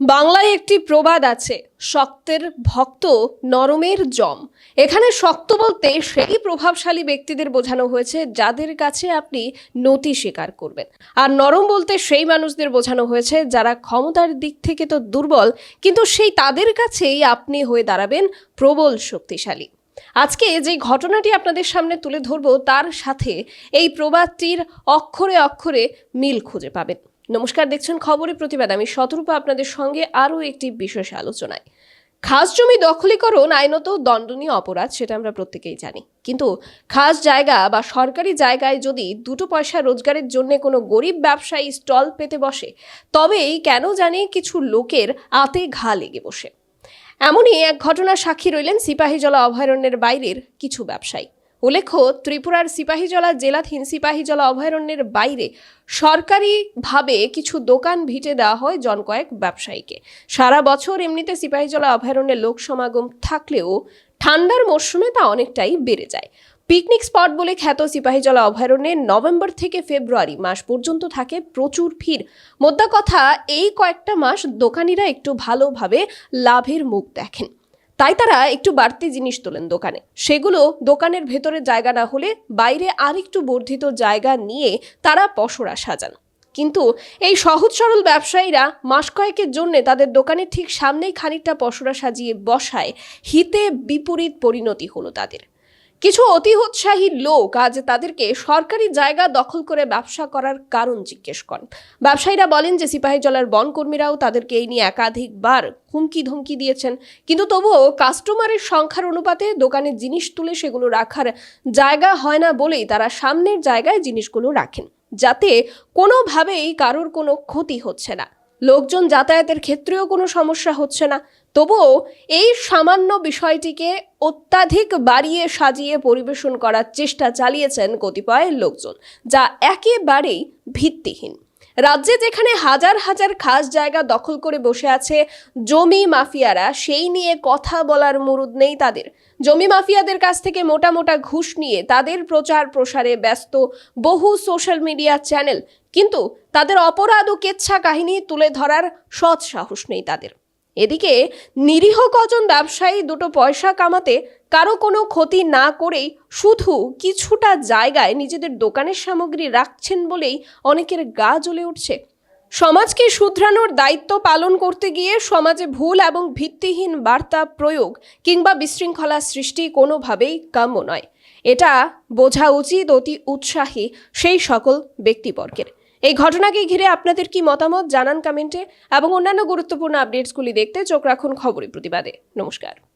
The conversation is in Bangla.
বাংলায় একটি প্রবাদ আছে, শক্তের ভক্ত নরমের জম। এখানে শক্ত বলতে সেই প্রভাবশালী ব্যক্তিদের বোঝানো হয়েছে যাদের কাছে আপনি নতি স্বীকার করবেন। আর নরম বলতে সেই মানুষদের বোঝানো হয়েছে যারা ক্ষমতার দিক থেকে তো দুর্বল, কিন্তু সেই তাদের কাছেই আপনি হয়ে দাঁড়াবেন প্রবল শক্তিশালী। আজকে যে ঘটনাটি আপনাদের সামনে তুলে ধরবো, তার সাথে এই প্রবাদটির অক্ষরে অক্ষরে মিল খুঁজে পাবেন। নমস্কার, দেখছেন খবরে প্রতিবাদ আমি শতরূপা আপনাদের সঙ্গে আরও একটি বিশেষ আলোচনায়। খাস জমি দখলীকরণ আইনত দণ্ডনীয় অপরাধ, সেটা আমরা প্রত্যেকেই জানি। কিন্তু খাস জায়গা বা সরকারি জায়গায় যদি দুটো পয়সা রোজগারের জন্য কোনো গরিব ব্যবসায়ী স্টল পেতে বসে, তবেই কেন জানি কিছু লোকের আতে ঘা লেগে বসে। এমনই এক ঘটনার সাক্ষী রইলেন সিপাহীজলা অভয়ারণ্যের বাইরের কিছু ব্যবসায়ী। উল্লেখ্য, ত্রিপুরার সিপাহীজলা, জেলাধীন সিপাহীজলা অভয়ারণ্যের বাইরে সরকারিভাবে কিছু দোকান ভিটে দেওয়া হয় জন কয়েক ব্যবসায়ীকে। সারা বছর এমনিতে সিপাহীজলা অভয়ারণ্যে লোক সমাগম থাকলেও ঠান্ডার মরশুমে তা অনেকটাই বেড়ে যায়। পিকনিক স্পট বলে খ্যাত সিপাহীজলা অভয়ারণ্যে নভেম্বর থেকে ফেব্রুয়ারি মাস পর্যন্ত থাকে প্রচুর ভিড়। মোদ্দা কথা, এই কয়েকটা মাস দোকানিরা একটু ভালোভাবে লাভের মুখ দেখেন। তাই তারা একটু বাড়তি জিনিস তোলেন দোকানে। সেগুলো দোকানের ভেতরে জায়গা না হলে বাইরে আরেকটু বর্ধিত জায়গা নিয়ে তারা পসরা সাজান। কিন্তু এই সহজ সরল ব্যবসায়ীরা মাস কয়েকের জন্যে তাদের দোকানের ঠিক সামনেই খানিকটা পসরা সাজিয়ে বসায়, হিতে বিপরীত পরিণতি হলো তাদের। কিছু অতি উৎসাহী লোক আজ তাদেরকে সরকারি জায়গা দখল করে ব্যবসা করার কারণ জিজ্ঞেস করেন। ব্যবসায়ীরা বলেন যে সিপাহীজলার বনকর্মীরাও তাদেরকে এই নিয়ে একাধিকবার হুমকি ধমকি দিয়েছেন। কিন্তু তবুও কাস্টমারের সংখ্যার অনুপাতে দোকানে জিনিস তুলে সেগুলো রাখার জায়গা হয় না বলেই তারা সামনের জায়গায় জিনিসগুলো রাখেন। যাতে কোনোভাবেই কারোর কোনো ক্ষতি হচ্ছে না। লোকজন যাতায়াতের ক্ষেত্রেও কোনো সমস্যা হচ্ছে না। তবুও এই সামান্য বিষয়টিকে অত্যাধিক বাড়িয়ে সাজিয়ে পরিবেশন করার চেষ্টা চালিয়েছেন কতিপয় লোকজন, যা একেবারেই ভিত্তিহীন। রাজ্যে যেখানে হাজার হাজার খাস জায়গা দখল করে বসে আছে জমি মাফিয়ারা, সেই নিয়ে কথা বলার মুরুদ নেই তাদের। জমি মাফিয়াদের কাছ থেকে মোটা মোটা ঘুষ নিয়ে তাদের প্রচার প্রসারে ব্যস্ত বহু সোশ্যাল মিডিয়া চ্যানেল। কিন্তু তাদের অপরাধ ও কেচ্ছা কাহিনী তুলে ধরার সৎ সাহস নেই তাদের। এদিকে নিরীহ কজন ব্যবসায়ী দুটো পয়সা কামাতে কারও কোনো ক্ষতি না করেই শুধু কিছুটা জায়গায় নিজেদের দোকানের সামগ্রী রাখছেন বলেই অনেকের গা জ্বলে উঠছে। সমাজকে শুধরানোর দায়িত্ব পালন করতে গিয়ে সমাজে ভুল এবং ভিত্তিহীন বার্তা প্রয়োগ কিংবা বিশৃঙ্খলা সৃষ্টি কোনোভাবেই কাম্য নয়। এটা বোঝা উচিত অতি উৎসাহী সেই সকল ব্যক্তিবর্গের। এই ঘটনাকে ঘিরে আপনাদের কি মতামত জানান কমেন্টে এবং অন্যান্য গুরুত্বপূর্ণ আপডেটসগুলি দেখতে চোখ রাখুন খবরের প্রতিবাদে। নমস্কার।